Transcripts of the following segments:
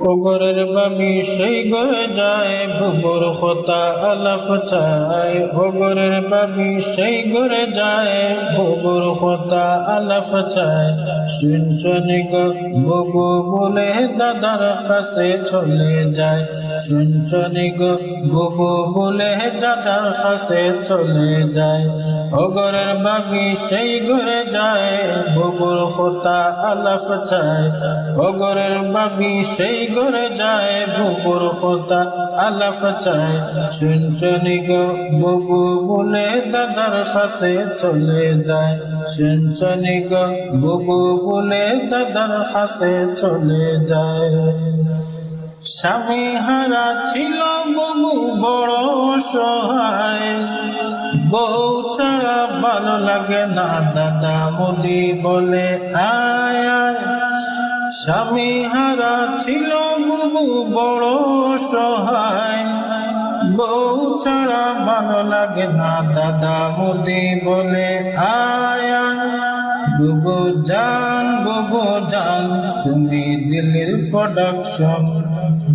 ওগরের বাবি সেই ঘরে যায় বুবুর খোতা আলাফ চায়। ওগরের বাবি সেই ঘরে যায় বুবুর খোতা আলাফ চায়। শুনছনি গো বলে দাদার কাছে চলে যায়। শুনছনি গো বলে দাদার কাছে চলে যায়। ওগরের বাবি সেই ঘরে যায় বুবুর খোতা আলাফ চায়। ওগরের বাবি সেই ঘরে যায় বুবুর খোতা আলাফ চায়। শুনছনি গো বুবু বলে দাদার কাছে চলে যায়। শুনছনি গো বুবু বলে দাদার কাছে চলে যায়। স্বামী হারা ছিল বহু বড় সহায় বউ ছাড়া ভালো লাগে না, দাদা মোদি বলে, আয় আয়। স্বামী হারা ছিল বহু বড় সহায়। বউ ছাড়া ভালো লাগে না, দাদা মোদি বলে আয়া। বুবু জান বুবু জান, তুমি দিল্লির প্রোডাকশন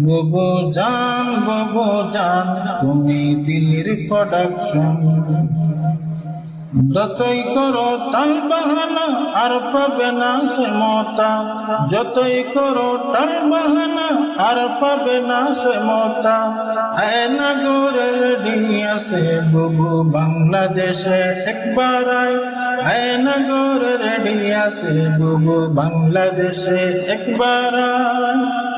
বুবু জান বুবু জান, তুমি দিল্লির প্রোডাকশন যতই করো টাল বাহানা আর পাবে না ক্ষমতা যতই করো টাল বাহানা আর পাবে না ক্ষমতা আয়না গোরের আছে বুবু বাংলাদেশে একবার আয়। আয়না গোরের আছে বুবু বাংলাদেশে একবার আয়।